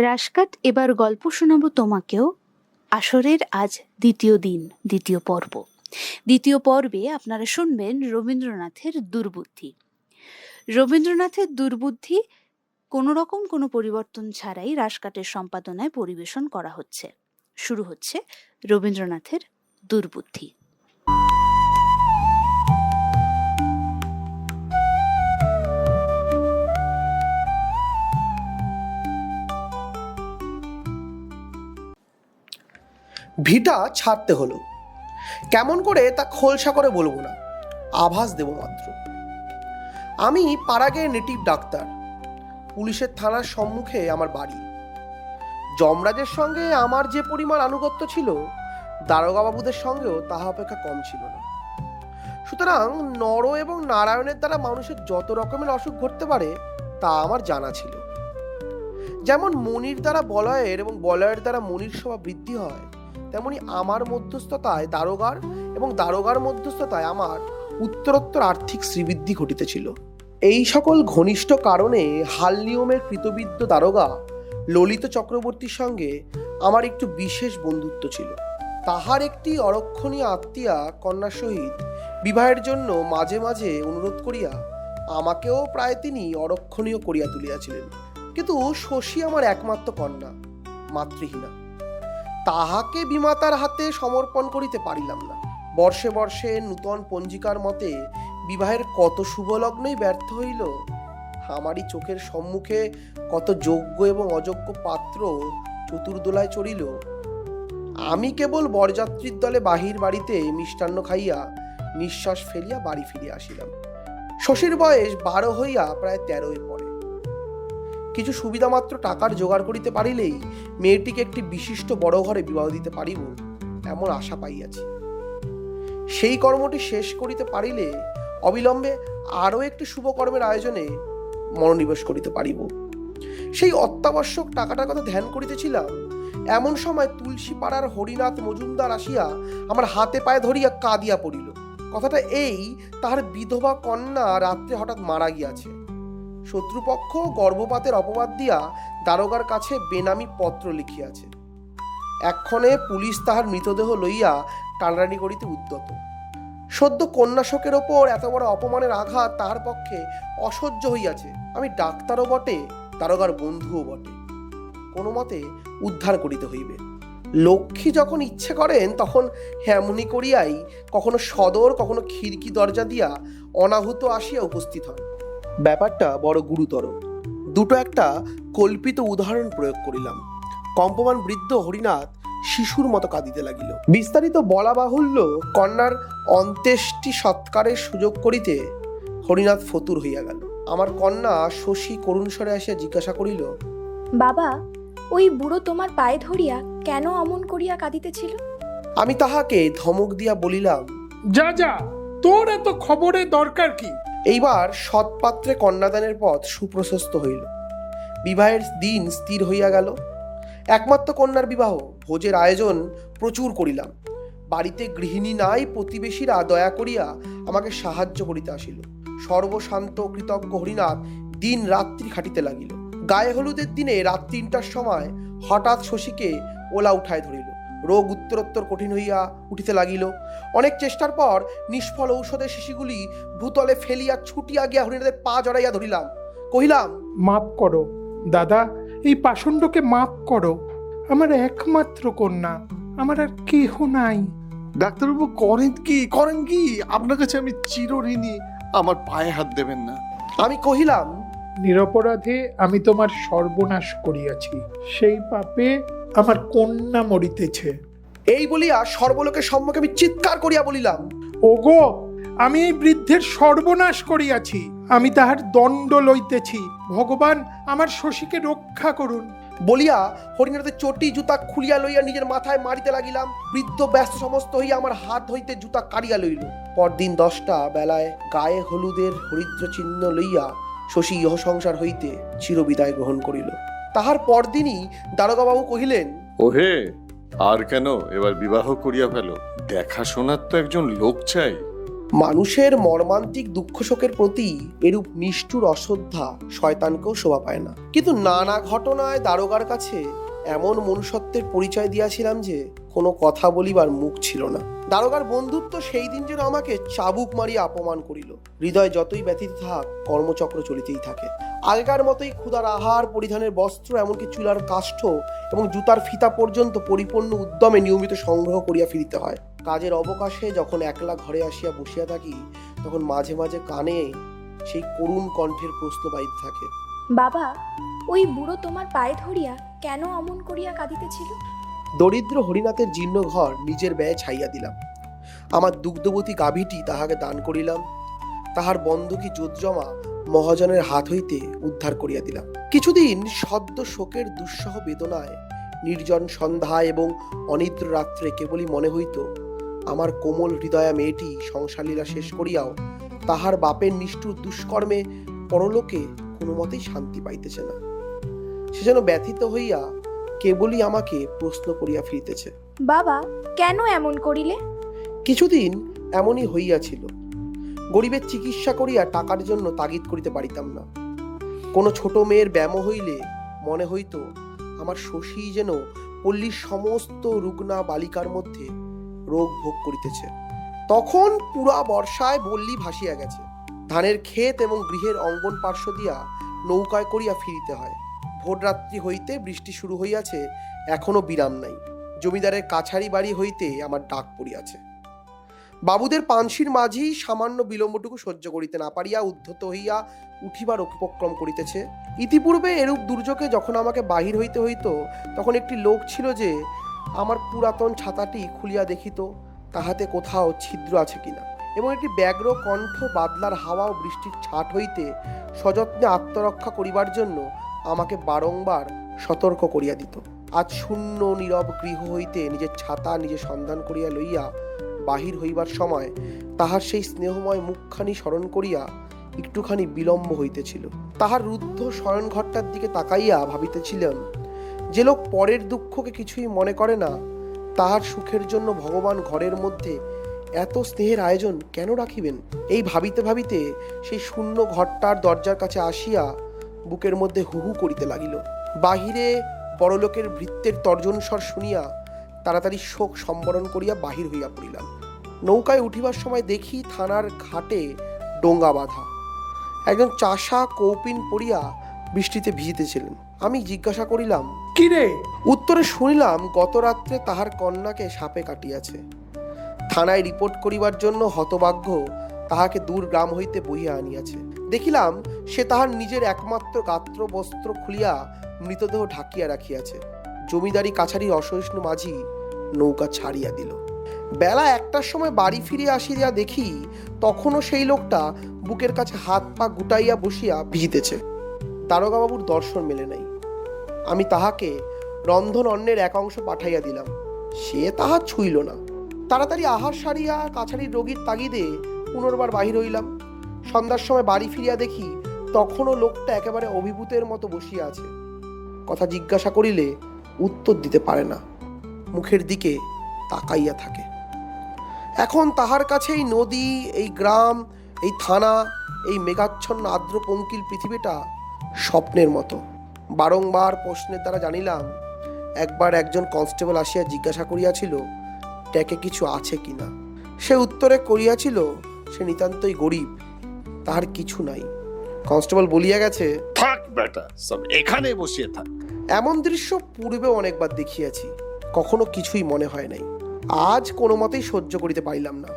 রাশকাট এবার গল্প শোনাবো তোমাকেও। আসরের আজ দ্বিতীয় দিন, দ্বিতীয় পর্ব। দ্বিতীয় পর্বে আপনারা শুনবেন রবীন্দ্রনাথের দুর্বুদ্ধি। রবীন্দ্রনাথের দুর্বুদ্ধি কোনো রকম কোনো পরিবর্তন ছাড়াই রাশকাটের সম্পাদনায় পরিবেশন করা হচ্ছে। শুরু হচ্ছে রবীন্দ্রনাথের দুর্বুদ্ধি। ভিটা ছাড়তে হলো। কেমন করে তা খোলসা করে বলব না। আভাস দেব মাত্র। আমি পাড়াগের নেটিভ ডাক্তার। পুলিশের থানার সম্মুখে আমার বাড়ি। যমরাজের সঙ্গে আমার যে পরিমাণ আনুগত্য ছিল দারোগা বাবুদের সঙ্গেও তাহা অপেক্ষা কম ছিল না। সুতরাং নর এবং নারায়ণের দ্বারা মানুষের যত রকমের অসুখ ঘটতে পারে, তা আমার জানা ছিল। যেমন মনির দ্বারা বলয়ের এবং বলয়ের দ্বারা মনির সভা বৃদ্ধি হয়, তেমনি আমার মধ্যস্থতায় দারোগার এবং দারোগার মধ্যস্থতায় আমার উত্তরোত্তর আর্থিক শ্রীবৃদ্ধি ঘটিতেছিল। এই সকল ঘনিষ্ঠ কারণে হাল নিয়মের কৃতবিদ্য দারোগা ললিত চক্রবর্তীর সঙ্গে আমার একটু বিশেষ বন্ধুত্ব ছিল। তাহার একটি অরক্ষণীয় আত্মীয়া কন্যার সহিত বিবাহের জন্য মাঝে মাঝে অনুরোধ করিয়া আমাকেও প্রায় তিনি অরক্ষণীয় করিয়া তুলিয়াছিলেন। কিন্তু শশী আমার একমাত্র কন্যা, মাতৃহীনা। তাহাকে বিমাতার হাতে সমর্পণ করিতে পারিলাম না। বর্ষে বর্ষে নূতন পঞ্জিকার মতে বিবাহের কত শুভলগ্নই ব্যর্থ হইল, আমারই চোখের সম্মুখে কত যোগ্য এবং অযোগ্য পাত্র চতুর্দোলায় চড়িল। আমি কেবল বরযাত্রীর দলে বাহির বাড়িতে মিষ্টান্ন খাইয়া নিঃশ্বাস ফেলিয়া বাড়ি ফিরিয়া আসিলাম। শশীর বয়স বারো হইয়া প্রায় তেরোয় পড়ে। কিছু সুবিধামাত্র টাকার জোগাড় করিতে পারিলেই মেয়েটিকে একটি বিশিষ্ট বড় ঘরে বিবাহ দিতে পারিব, এমন আশা পাইয়াছি। সেই কর্মটি শেষ করিতে পারিলে অবিলম্বে আরও একটি শুভ কর্মের আয়োজনে মনোনিবেশ করিতে পারিব। সেই অত্যাবশ্যক টাকাটার কথা ধ্যান করিতেছিলাম, এমন সময় তুলসী পাড়ার হরিনাথ মজুমদার আসিয়া আমার হাতে পায়ে ধরিয়া কাঁদিয়া পড়িল। কথাটা এই তাহার বিধবা কন্যা রাত্রে হঠাৎ মারা গিয়াছে। শত্রুপক্ষ গর্ভপাতের অপবাদ দিয়া দারোগার কাছে বেনামি পত্র লিখিয়াছে। এক্ষণে পুলিশ তাহার মৃতদেহ লইয়া টানরানি করিতে উদ্যত। সদ্য কন্যা শোকের ওপর এত বড় অপমানের আঘাত তাহার পক্ষে অসহ্য হইয়াছে। আমি ডাক্তারও বটে, দারোগার বন্ধুও বটে। কোনো মতে উদ্ধার করিতে হইবে। লক্ষ্মী যখন ইচ্ছে করেন, তখন হেমনি করিয়াই কখনো সদর, কখনো খিড়কি দরজা দিয়া অনাহুত আসিয়া উপস্থিত হন। ব্যাপারটা বড় গুরুতর। দুটো একটা কল্পিত উদাহরণ প্রয়োগ করিলাম। কম্পমান বৃদ্ধ হরিনাথ শিশুর মতো কাঁদিতে লাগিল। বিস্তারিত বলা বাহুল্য কন্যার অন্ত্যেষ্টি সৎকারের সুযোগ করিতে হরিনাথ ফতুর হইয়া গেল। আমার কন্যা শশী করুণ স্বরে আসিয়া জিজ্ঞাসা করিল বাবা ওই বুড়ো তোমার পায়ে ধরিয়া কেন অমন করিয়া কাঁদিতেছিল? আমি তাহাকে ধমক দিয়া বলিলাম যা যা তোর এত খবরের দরকার কি? এইবার সৎপাত্রে কন্যাদানের পথ সুপ্রশস্ত হইল। বিবাহের দিন স্থির হইয়া গেল। একমাত্র কন্যার বিবাহ, ভোজের আয়োজন প্রচুর করিলাম। বাড়িতে গৃহিণী নাই, প্রতিবেশীরা দয়া করিয়া আমাকে সাহায্য করিতে আসিল। সর্বশান্ত কৃতজ্ঞ হরিনাথ দিন রাত্রি খাটিতে লাগিল। গায়ে হলুদের দিনে রাত তিনটার সময় হঠাৎ শশীকে ওলা উঠায় ধরিল। রোগ উত্তরোত্তর কঠিন হইয়া উঠিতে লাগিল। অনেক চেষ্টার পর নিষ্ফল ঔষধের শিশিগুলি ভূতলে ফেলিয়া ছুটিয়া গিয়া হরিণাদের পা জড়াইয়া ধরিলাম। কহিলাম মাফ করো দাদা এই পাষণ্ডকে মাফ করো। আমার একমাত্র কন্যা আমার আর কেহ নাই। ডাক্তারবাবু করেন কি করেন কি? আপনার কাছে আমি চিরঋণী আমার পায়ে হাত দেবেন না। আমি কহিলাম নিরপরাধে আমি তোমার সর্বনাশ করিয়াছি। সেই পাপে আমার কন্যা মরিতেছে। এই বলিয়া সর্বলোকের সম্মুখে আমি চিৎকার করিয়া বলিলাম। ওগো আমি এই বৃদ্ধের সর্বনাশ করিয়াছি। আমি তাহার দণ্ড লইতেছি। ভগবান আমার শশীকে রক্ষা করুন। বলিয়া হরিণাদের চটি জুতা খুলিয়া লইয়া নিজের মাথায় মারিতে লাগিলাম। বৃদ্ধ ব্যস্ত সমস্ত হইয়া আমার হাত হইতে জুতা কাড়িয়া লইল। পরদিন দশটা বেলায় গায়ে হলুদের হরিদ্র চিহ্ন লইয়া শশী ইহ সংসার হইতে চিরবিদায় গ্রহণ করিল। তাহার পরদিনই দারোগাবাবু কহিলেন ওহে আর কেন এবার বিবাহ করিয়া ফেলো? দেখাশোনার তো একজন লোক চাই। মানুষের মর্মান্তিক দুঃখ শোকের প্রতি এরূপ নিষ্ঠুর অশ্রদ্ধা শয়তানকেও শোভা পায় না। কিন্তু নানা ঘটনায় দারোগার কাছে এমন মনুষ্যত্বের পরিচয় দিয়াছিলাম যে কোনো কথা বলিবার মুখ ছিল না। দারোগার বন্ধুত্ব সেই দিন যেন আমাকে চাবুক মারিয়া অপমান করিল। হৃদয় যতই ব্যথিত থাক, কর্মচক্র চলিতেই থাকে। আগেকার মতোই ক্ষুধার আহার, পরিধানের বস্ত্র, এমনকি চুলার কাষ্ঠ এবং জুতার ফিতা পর্যন্ত পরিপূর্ণ উদ্যমে নিয়মিত সংগ্রহ করিয়া ফিরিতে হয়। কাজের অবকাশে যখন একলা ঘরে আসিয়া বসিয়া থাকি, তখন মাঝে মাঝে কানে সেই করুণ কণ্ঠের প্রশ্ন বাইতে থাকে। বাবা, ওই বুড়ো তোমার পায়ে ধরিয়া কেন অমন করিয়া কাঁদিতেছিল? দরিদ্র হরিনাথের জীর্ণ ঘর নিজের ব্যয়ে ছাইয়া দিলাম। আমার দুগ্ধবতী গাভীটি তাহাকে দান করিলাম। তাহার বন্ধকি জোৎজমা মহাজনের হাত হইতে উদ্ধার করিয়া দিলাম। কিছুদিন সদ্য শোকের দুঃসহ বেদনায়, নির্জন সন্ধ্যা এবং অনিদ্র রাত্রে কেবলই মনে হইত, আমার কোমল হৃদয়া মেয়েটি সংসারলীলা শেষ করিয়াও তাহার বাপের নিষ্ঠুর দুষ্কর্মে পরলোকে কোনো মতেই শান্তি পাইতেছে না। সে যেন ব্যথিত হইয়া কেবলই আমাকে প্রশ্ন করিয়া ফিরিতেছে বাবা কেন এমন করিলে? কিছুদিন এমনই হইয়াছিল। গরিবের চিকিৎসা করিয়া টাকার জন্য তাগিদ করিতে পারিতাম না। কোনো ছোট মেয়ের ব্যামো হইলে মনে হইত আমার শশী যেন পল্লীর সমস্ত রুগ্না বালিকার মধ্যে রোগ ভোগ করিতেছে। তখন পুরা বর্ষায় বল্লী ভাসিয়া গেছে। ধানের ক্ষেত এবং গৃহের অঙ্গন পার্শ্ব দিয়া নৌকায় করিয়া ফিরিতে হয়। ভোররাত্রি হইতে বৃষ্টি শুরু হইয়াছে, এখনও বিরাম নাই। জমিদারের কাছারি বাড়ি হইতে আমার ডাক পড়িয়াছে। বাবুদের পানসির মাঝেই সামান্য বিলম্বটুকু সহ্য করিতে না পারিয়া উদ্ধত হইয়া উঠিবার উপক্রম করিতেছে। ইতিপূর্বে এরূপ দুর্যোগে যখন আমাকে বাহির হইতে হইত, তখন একটি লোক ছিল যে আমার পুরাতন ছাতাটি খুলিয়া দেখিত, তাহাতে কোথাও ছিদ্র আছে কিনা। এবং একটি ব্যগ্র কণ্ঠ, বাদলার হাওয়া ও বৃষ্টির ছাট হইতে সযত্নে আত্মরক্ষা করিবার জন্য আমাকে বারংবার সতর্ক করিয়া দিত। আজ শূন্য নীরব গৃহ হইতে নিজের ছাতা নিজে সন্ধান করিয়া লইয়া বাহির হইবার সময় তাহার সেই স্নেহময় মুখখানি স্মরণ করিয়া একটুখানি বিলম্ব হইতেছিল। তাহার রুদ্ধ শয়নঘরটার দিকে তাকাইয়া ভাবিতেছিলাম, যে লোক পরের দুঃখকে কিছুই মনে করে না, তাহার সুখের জন্য ভগবান ঘরের মধ্যে এত স্নেহের আয়োজন কেন রাখিবেন? এই ভাবিতে ভাবিতে সেই শূন্য ঘরটার দরজার কাছে আসিয়া বুকের মধ্যে হুহু করিতে লাগিল। বাহিরে বড়লোকের ভৃত্যের তর্জন স্বর শুনিয়া তাড়াতাড়ি শোক সম্বরণ করিয়া বাহির হইয়া পড়িলাম। নৌকায় উঠিবার সময় দেখি থানার ঘাটে ডোঙ্গা বাঁধা। একজন চাষা কৌপিন পড়িয়া বৃষ্টিতে ভিজিতেছিলেন। আমি জিজ্ঞাসা করিলাম কিরে উত্তরে শুনিলাম গত রাত্রে তাহার কন্যাকে সাপে কাটিয়াছে। থানায় রিপোর্ট করিবার জন্য হতভাগ্য তাহাকে দূর গ্রাম হইতে বহিয়া আনিয়াছে। দেখিলাম সে তাহার নিজের একমাত্র গাত্র বস্ত্র খুলিয়া মৃতদেহ ঢাকিয়া রাখিয়াছে। জমিদারি কাছারির অসহিষ্ণু মাঝি নৌকা ছাড়িয়া দিল। বেলা একটার সময় বাড়ি ফিরিয়া আসিয়া দেখি তখনও সেই লোকটা বুকের কাছে হাত পা গুটাইয়া বসিয়া ভিজিতেছে। দারোগাবাবুর দর্শন মেলে নাই। আমি তাহাকে রন্ধন অন্নের এক অংশ পাঠাইয়া দিলাম। সে তাহা ছুইল না। তাড়াতাড়ি আহার সারিয়া কাছারির রোগীর তাগিদে পুনর্বার বাহির হইলাম। সন্ধ্যার সময় বাড়ি ফিরিয়া দেখি তখনও লোকটা একেবারে অভিভূতের মতো বসিয়া আছে। কথা জিজ্ঞাসা করিলে উত্তর দিতে পারে না। মুখের দিকে তাকাইয়া থাকে। এখন তাহার কাছে এই নদী, এই গ্রাম, এই থানা, এই মেঘাচ্ছন্ন আর্দ্র পঙ্কিল পৃথিবীটা স্বপ্নের মতো। বারংবার প্রশ্নের দ্বারা জানিলাম, একবার একজন কনস্টেবল আসিয়া জিজ্ঞাসা করিয়াছিল, ট্যাকে কিছু আছে কিনা? সে উত্তরে করিয়াছিল সে নিতান্তই গরিব তাহার কিছু নাই। কনস্টেবল বলিয়া গেছে থাক বেটা সব এখানে বসিয়ে থাক। এমন দৃশ্য পূর্বে অনেকবার দেখিয়াছি কখনো কিছুই মনে হয় নাই। আজ কোনো মতেই সহ্য করিতে পারিলাম না।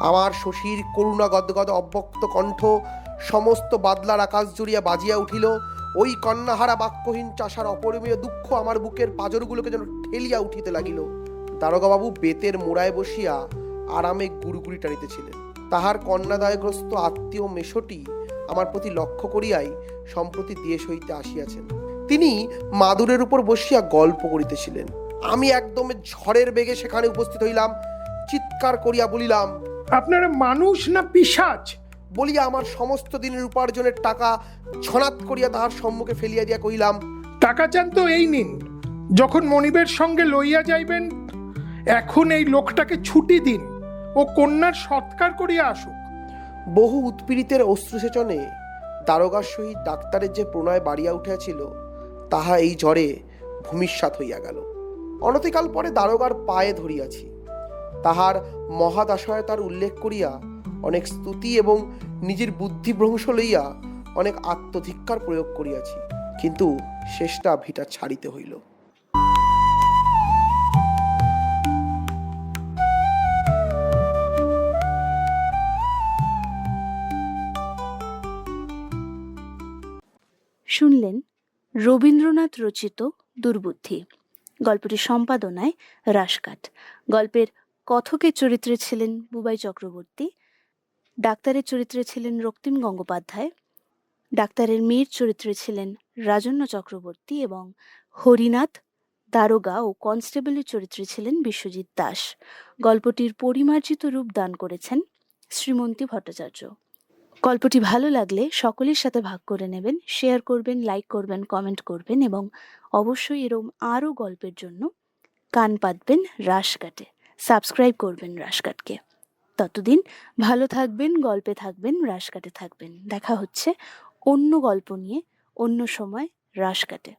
আমার শশীর করুণা গদগদ অব্যক্ত কণ্ঠ সমস্ত বাদলার আকাশ জুড়িয়া বাজিয়া উঠিল। ওই কন্যাহারা বাক্যহীন চাষার অপরিমীয় দুঃখ আমার বুকের পাজরগুলোকে যেন ঠেলিয়া উঠিতে লাগিল। দারোগাবাবু বেতের মোড়ায় বসিয়া আরামে গুড়গুড়ি টানিতেছিলেন। তাহার কন্যাদায়গ্রস্ত আত্মীয় মেশটি আমার প্রতি লক্ষ্য করিয়াই সম্প্রতি দেশ হইতে আসিয়াছেন। তিনি মাদুরের উপর বসিয়া গল্প করিতেছিলেন। আমি একদম ঝড়ের বেগে সেখানে উপস্থিত হইলাম চিৎকার করিয়া বলিলাম আপনারা মানুষ না পিসাচ? বলিয়া আমার সমস্ত দিনের উপার্জনের টাকা ছনাত করিয়া তাহার সম্মুখে ফেলিয়া দিয়া কহিলাম টাকা চান তো এই নিন। যখন মনিবের সঙ্গে লইয়া যাইবেন এখন এই লোকটাকে ছুটি দিন। ও কন্যার সৎকার করিয়া আসুক। বহু উৎপীড়িতের অশ্রুসেচনে দারোগার সহিত ডাক্তারের যে প্রণয় বাড়িয়া উঠিয়াছিল, তাহা এই জ্বরে ভূমিষ্যাত হইয়া গেল। অনতিকাল পরে দারোগার পায়ে ধরিয়াছি। তাহার মহাদাশয়তার উল্লেখ করিয়া অনেক স্তুতি এবং নিজের বুদ্ধিভ্রংশ লইয়া অনেক আত্মধিক্কার প্রয়োগ করিয়াছি, কিন্তু শেষটা ভিটা ছাড়িতে হইল। শুনলেন রবীন্দ্রনাথ রচিত দুর্বুদ্ধি। গল্পটি সম্পাদনায় রাসকাট। গল্পের কথকের চরিত্রে ছিলেন বুবাই চক্রবর্তী, ডাক্তারের চরিত্রে ছিলেন রক্তিম গঙ্গোপাধ্যায়, ডাক্তারের মেয়ের চরিত্রে ছিলেন রাজন্য চক্রবর্তী এবং হরিনাথ দারোগা ও কনস্টেবলের চরিত্রে ছিলেন বিশ্বজিৎ দাস। গল্পটির পরিমার্জিত রূপ দান করেছেন শ্রীমন্তী ভট্টাচার্য। গল্পটি ভালো লাগলে সকলের সাথে ভাগ করে নেবেন শেয়ার করবেন লাইক করবেন কমেন্ট করবেন এবং অবশ্যই এরম আরও গল্পের জন্য কান পাতবেন রাশকাটে। সাবস্ক্রাইব করবেন রাশকাটকে। ততদিন ভালো থাকবেন, গল্পে থাকবেন, রাশকাটে থাকবেন। দেখা হচ্ছে অন্য গল্প নিয়ে, অন্য সময় রাশকাটে।